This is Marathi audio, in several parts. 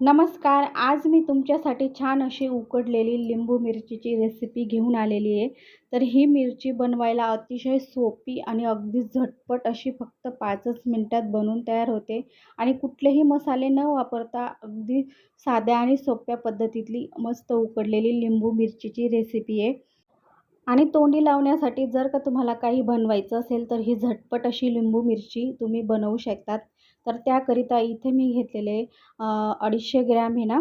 नमस्कार आज मी तुमच्यासाठी छान अशी उकडलेली लिंबू मिरचीची रेसिपी घेऊन आलेली आहे. तर ही मिरची बनवायला अतिशय सोपी आणि अगदी झटपट अशी फक्त पाचच मिनटात बनवून तयार होते. आणि कुठलेही मसाले न वापरता अगदी साध्या आणि सोप्या पद्धतीतली मस्त उकडलेली लिंबू मिरचीची रेसिपी आहे. आणि तोंडी लावण्यासाठी जर का तुम्हाला काही बनवायचं असेल तर ही झटपट अशी लिंबू मिरची तुम्ही बनवू शकतात. तर त्याकरिता इथे मी घेतलेले अडीचशे ग्रॅम हे ना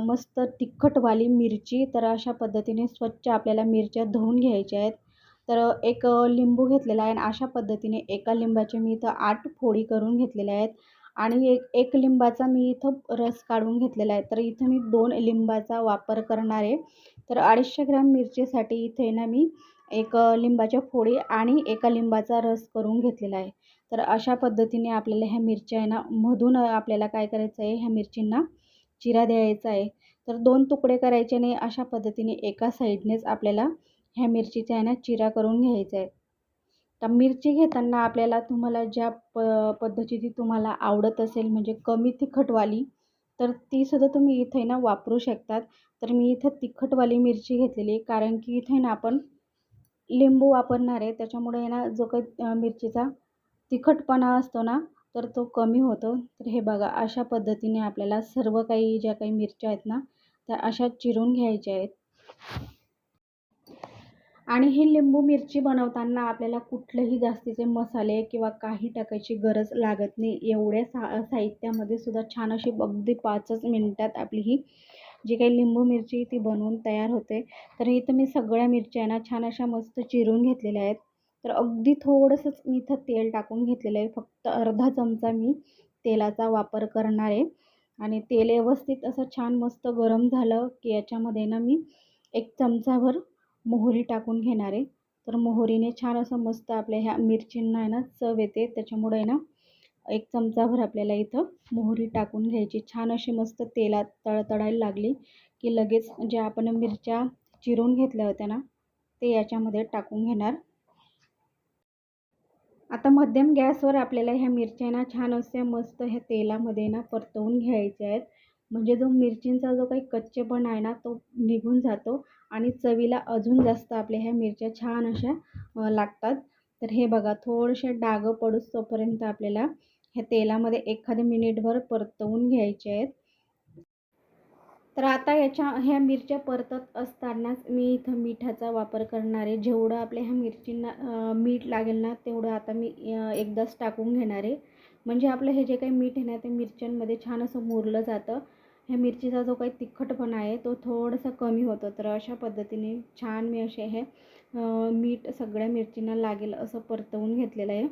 मस्त तिखटवाली मिरची. तर अशा पद्धतीने स्वच्छ आपल्याला मिरच्या धुवून घ्यायच्या आहेत. तर एक लिंबू घेतलेला आहे आणि अशा पद्धतीने एका लिंबाचे मी इथं आठ फोडी करून घेतलेल्या आहेत. आणि एक एक लिंबाचा मी इथं रस काढून घेतलेला आहे. तर इथं मी दोन लिंबाचा वापर करणार आहे. तर अडीचशे ग्रॅम मिरचीसाठी इथे ना मी एक लिंबाच्या फोडी आणि एका लिंबाचा रस करून घेतलेला आहे. तर अशा पद्धतीने आपल्याला ह्या मिरच्या आहे ना मधून आपल्याला काय करायचं आहे ह्या मिरचींना चिरा द्यायचा आहे. तर दोन तुकडे करायचे नाही अशा पद्धतीने एका साईडनेच आपल्याला ह्या मिरचीचा आहे ना चिरा करून घ्यायचा आहे. तर मिरची घेताना आपल्याला तुम्हाला ज्या प पद्धतीची तुम्हाला आवडत असेल म्हणजे कमी तिखटवाली तर तीसुद्धा तुम्ही इथे ना वापरू शकतात. तर मी इथं तिखटवाली मिरची घेतलेली कारण की इथे ना आपण लिंबू वापरणार आहे. त्याच्यामुळे ना जो काही मिरचीचा तिखटपणा असतो ना तर तो कमी होतो. तर हे बघा अशा पद्धतीने आपल्याला सर्व काही ज्या काही मिरच्या आहेत ना त्या अशा चिरून घ्यायच्या आहेत. आणि ही लिंबू मिरची बनवताना आपल्याला कुठलेही जास्तीचे मसाले किंवा काही टाकायची गरज लागत नाही. एवढ्या सा साहित्यामध्ये सुद्धा छान अशी अगदी पाचच मिनटात आपली ही जी काही लिंबू मिरची ती बनवून तयार होते. तर इथं मी सगळ्या मिरच्या ना छान अशा मस्त चिरून घेतलेल्या आहेत. तर अगदी थोडंसंच मी इथं तेल टाकून घेतलेलं आहे. फक्त अर्धा चमचा मी तेलाचा वापर करणार आहे. आणि तेल व्यवस्थित असं छान मस्त गरम झालं की याच्यामध्ये ना मी एक चमचाभर मोहरी टाकून घेणार आहे. तर मोहरीने छान असं मस्त आपल्या ह्या मिरचींना आहे ना चव येते. त्याच्यामुळे ना एक चमचाभर आपल्याला इथं मोहरी टाकून घ्यायची. छान अशी मस्त तेलात तळतळायला लागली की लगेच ज्या आपण मिरच्या चिरून घेतल्या होत्या ना ते याच्यामध्ये टाकून घेणार. आता मध्यम गॅसवर आपल्याला ह्या मिरच्या ना छान असे मस्त ह्या तेलामध्ये ना परतवून घ्यायच्या आहेत. म्हणजे जो मिरचींचा जो काही कच्चेपण आहे ना तो निघून जातो आणि चवीला अजून जास्त आपल्या ह्या मिरच्या छान अशा लागतात. तर हे बघा थोडेसे डागं पडूस तोपर्यंत आपल्याला ह्या तेलामध्ये एखादे मिनिटभर परतवून घ्यायचे आहेत. तर आता याच्या ह्या मिरच्या परतत असतानाच मी इथं मिठाचा वापर करणार आहे. जेवढं आपल्या ह्या मिरचींना मीठ लागेल ना तेवढं आता मी एकदाच टाकून घेणार आहे. म्हणजे आपलं हे जे काही मीठ आहे ना ते मिरच्यांमध्ये छान असं मुरलं जातं. ह्या मिरचीचा जो काही तिखटपणा आहे तो थोडासा कमी होतो. तर अशा पद्धतीने छान मी असे हे मीठ सगळ्या मिरचींना लागेल असं परतवून घेतलेलं आहे.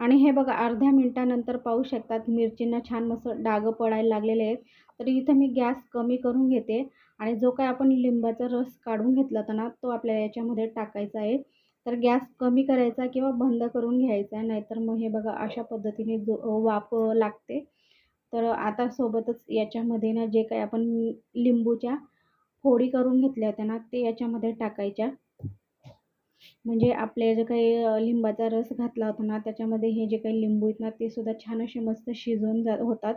आणि हे बघा अर्ध्या मिनटानंतर पाहू शकतात मिरचींना छान मस्त डागं पडायला लागलेले आहेत. तर इथं मी गॅस कमी करून घेते आणि जो काय आपण लिंबाचा रस काढून घेतला होता ना तो आपल्याला याच्यामध्ये टाकायचा आहे. तर गॅस कमी करायचा किंवा बंद करून घ्यायचा आहे नाहीतर मग हे बघा अशा पद्धतीने जो वाफ लागते. तर आता सोबतच याच्यामध्ये ना जे काही आपण लिंबूच्या फोडी करून घेतल्या होत्या ना ते याच्यामध्ये टाकायच्या. म्हणजे आपल्या जे काही लिंबाचा रस घातला होता ना त्याच्यामध्ये हे जे काही लिंबू आहेत ना ते सुद्धा छान असे मस्त शिजवून जा होतात.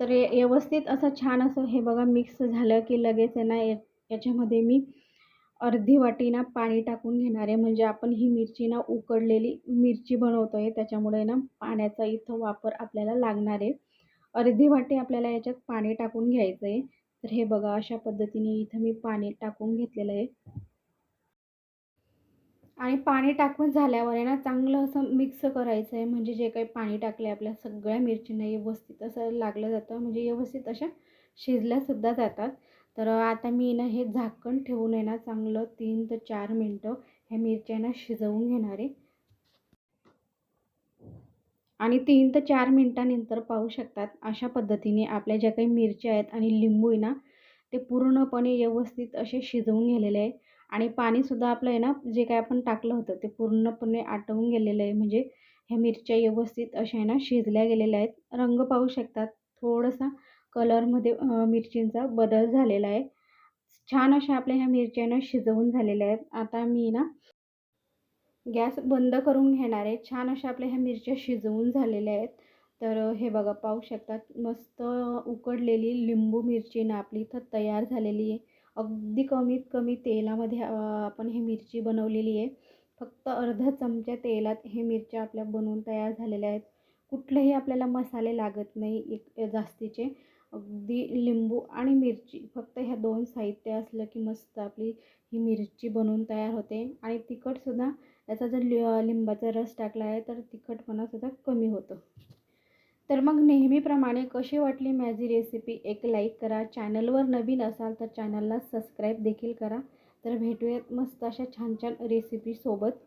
तर व्यवस्थित असं छान असं हे बघा मिक्स झालं की लगेच आहे ना याच्यामध्ये मी अर्धी वाटी ना पाणी टाकून घेणार आहे. म्हणजे आपण ही मिरची ना उकडलेली मिरची बनवतो आहे त्याच्यामुळे ना पाण्याचा इथं वापर आपल्याला लागणार आहे. अर्धी वाटी आपल्याला याच्यात पाणी टाकून घ्यायचं आहे तर हे बघा अशा पद्धतीने इथं मी पाणी टाकून घेतलेलं आहे. आणि पाणी टाकून झाल्यावर आहे ना चांगलं असं मिक्स करायचं आहे म्हणजे जे काही पाणी टाकलं आहे आपल्या सगळ्या मिरचींना व्यवस्थित असं लागलं जातं. म्हणजे व्यवस्थित अशा शिजल्यासुद्धा जातात. तर आता मी ना हे झाकण ठेवून आहे ना चांगलं तीन ते चार मिनटं ह्या मिरच्या ना शिजवून घेणार आहे. आणि तीन ते चार मिनटानंतर पाहू शकतात अशा पद्धतीने आपल्या ज्या काही मिरच्या आहेत आणि लिंबू आहे ना ते पूर्णपणे व्यवस्थित असे शिजवून गेलेले आहे. आणि पाणीसुद्धा आपलं आहे ना जे काय आपण टाकलं होतं ते पूर्णपणे आटवून गेलेलं आहे. म्हणजे ह्या मिरच्या व्यवस्थित अशा आहे ना शिजल्या गेलेल्या आहेत. रंग पाहू शकतात. थोडासा कलरमध्ये मिरचींचा बदल झालेला आहे. छान अशा आपल्या ह्या मिरच्या ना शिजवून झालेल्या आहेत. आता मी ना गॅस बंद करून घेणार आहे. छान अशा आपल्या ह्या मिरच्या शिजवून झालेल्या आहेत. तर हे बघा पाहू शकतात. मस्त उकडलेली लिंबू मिरची ना आपली इथं तयार झालेली आहे. अगदी कमीत कमी तेलामध्ये आपण हे मिरची बनवलेली आहे. फक्त अर्धा चमचा तेलात हे मिरच्या आपल्या बनवून तयार झालेल्या आहेत. कुठलेही आपल्याला मसाले लागत नाही एक जास्तीचे. अगदी लिंबू आणि मिरची फक्त ह्या दोन साहित्य असलं की मस्त आपली ही मिरची बनवून तयार होते. आणि तिखटसुद्धा याचा जर लि लिंबाचा रस टाकला आहे तर तिखटपणासुद्धा कमी होतं. तर मग नेहमीप्रमाणे कशी वाटली माझी रेसिपी एक लाईक करा. चॅनलवर नवीन असाल तर चॅनलला सबस्क्राईब देखील करा. तर भेटूयात मस्त अशा छान छान रेसिपीसोबत